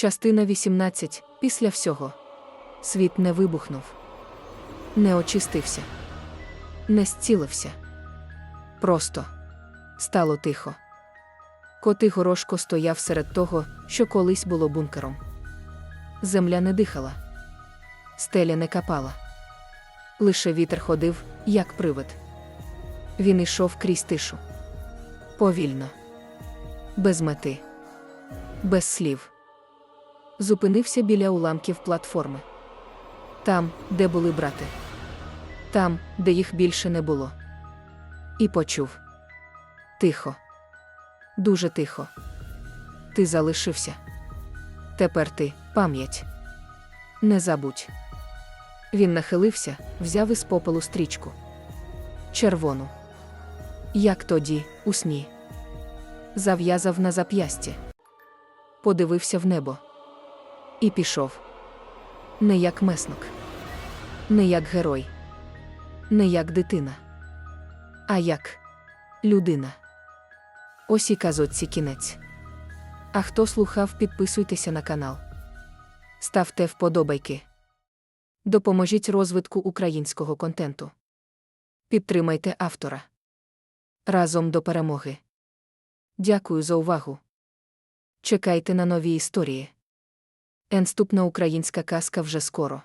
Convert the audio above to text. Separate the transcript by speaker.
Speaker 1: Частина 18. Після всього. Світ не вибухнув, не очистився, не зцілився. Просто стало тихо. Коти горошко стояв серед того, що колись було бункером. Земля не дихала, стеля не капала. Лише вітер ходив, як привид. Він ішов крізь тишу. Повільно, без мети, без слів. Зупинився біля уламків платформи. Там, де були брати. Там, де їх більше не було. І почув. Тихо. Дуже тихо. Ти залишився. Тепер ти пам'ять. Не забудь. Він нахилився, взяв із попелу стрічку. Червону. Як тоді, у сні. Зав'язав на зап'ясті. Подивився в небо. І пішов. Не як месник. Не як герой. Не як дитина. А як людина. Ось і казочці кінець. А хто слухав, підписуйтеся на канал. Ставте вподобайки. Допоможіть розвитку українського контенту. Підтримайте автора. Разом до перемоги. Дякую за увагу. Чекайте на нові історії. Наступна українська казка вже скоро.